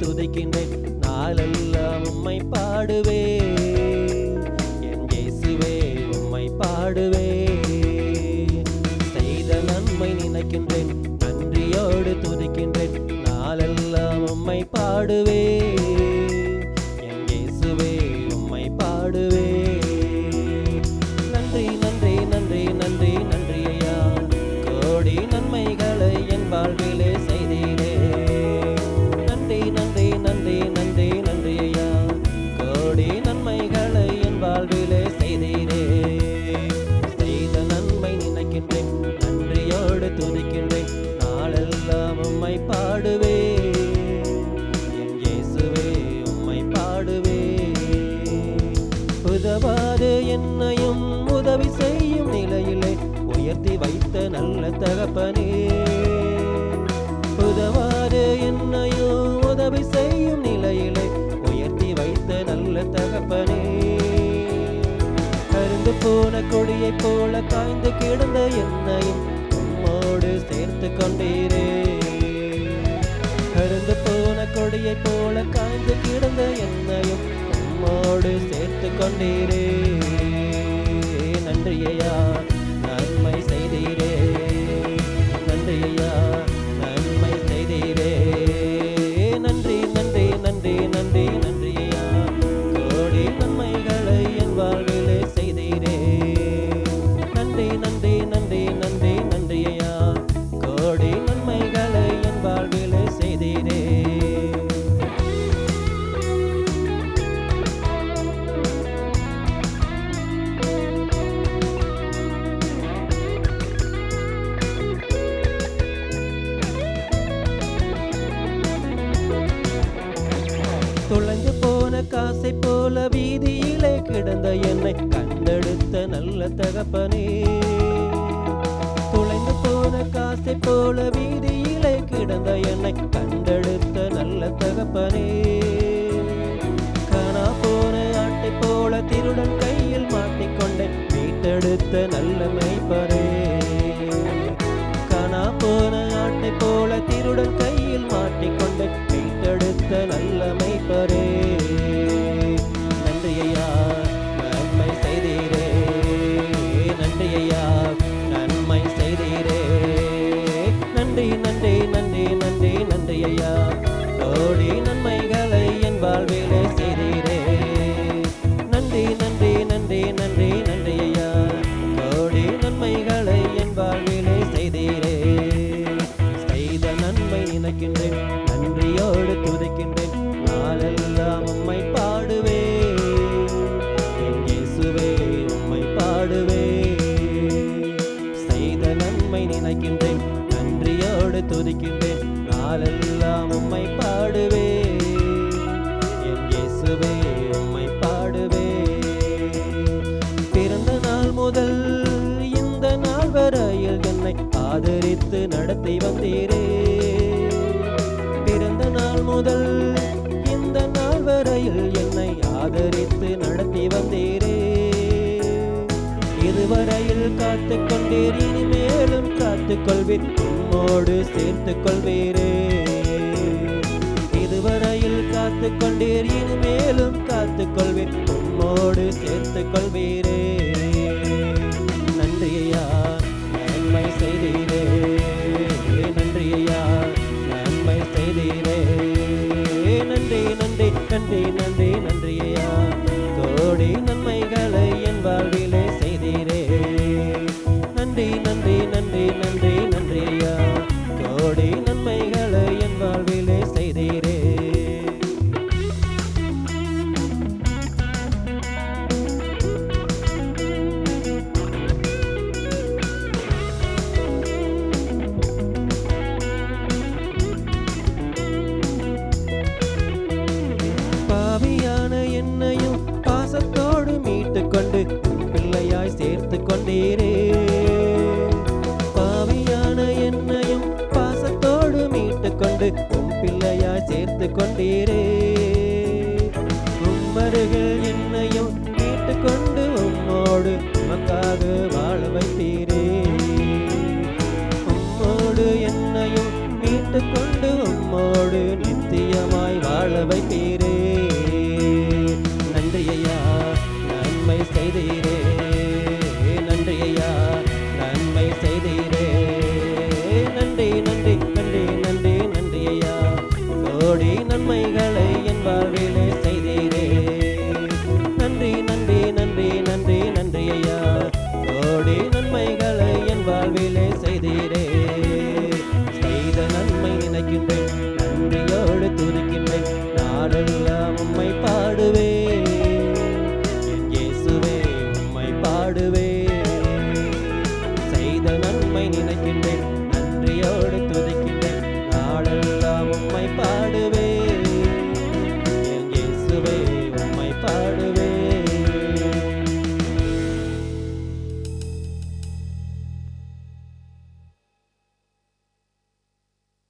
துதிக்கின்றேன். நாளல்ல உம்மை துதிக்கின்றேன். நாளெல்லாம் உம்மை பாடுவே என் இயேசுவே உம்மை பாடுவே உதவாது என்னையும் உதவி செய்யும் நிலையிலே உயர்த்தி வைத்த நல்ல தகப்பனே. உதவாது என்னையும் உதவி செய்யும் நிலையிலே உயர்த்தி வைத்த நல்ல தகப்பனே. கருந்து போன கொடியை போல காய்ந்து கிடந்த என்னையும் என்னோடு சேர்த்து கொண்டீரே. கருந்து போன கொடியை போல காய்ந்து கிடந்த என்னையும் நம்மோடு சேர்த்து கொண்டீரே. தகப்பனே. தொலைந்து போன காசை போல வீதியிலே கிடந்த என்னை நாளெல்லாம் உம்மை பாடுவே என் இயேசுவே உம்மை பாடுவே பிறந்த நாள் முதல் இந்த நாள் வரையில் என்னை ஆதரித்து நடத்தி வந்தீரே. பிறந்த நாள் முதல் இந்த நாள் வரையில் என்னை ஆதரித்து நடத்தி வந்தீரே. இதுவரையில் காத்துக்கொண்டீர் இனிமேலும் காத்துக்கொள்வேன் உம்மோடு சேர்த்து கொள்வீரே இதுவரையில் காத்து கொண்டீர் இனிமேலும் காத்து கொள்வீர் உம்மோடு சேர்த்து கொள்வீரே 다르게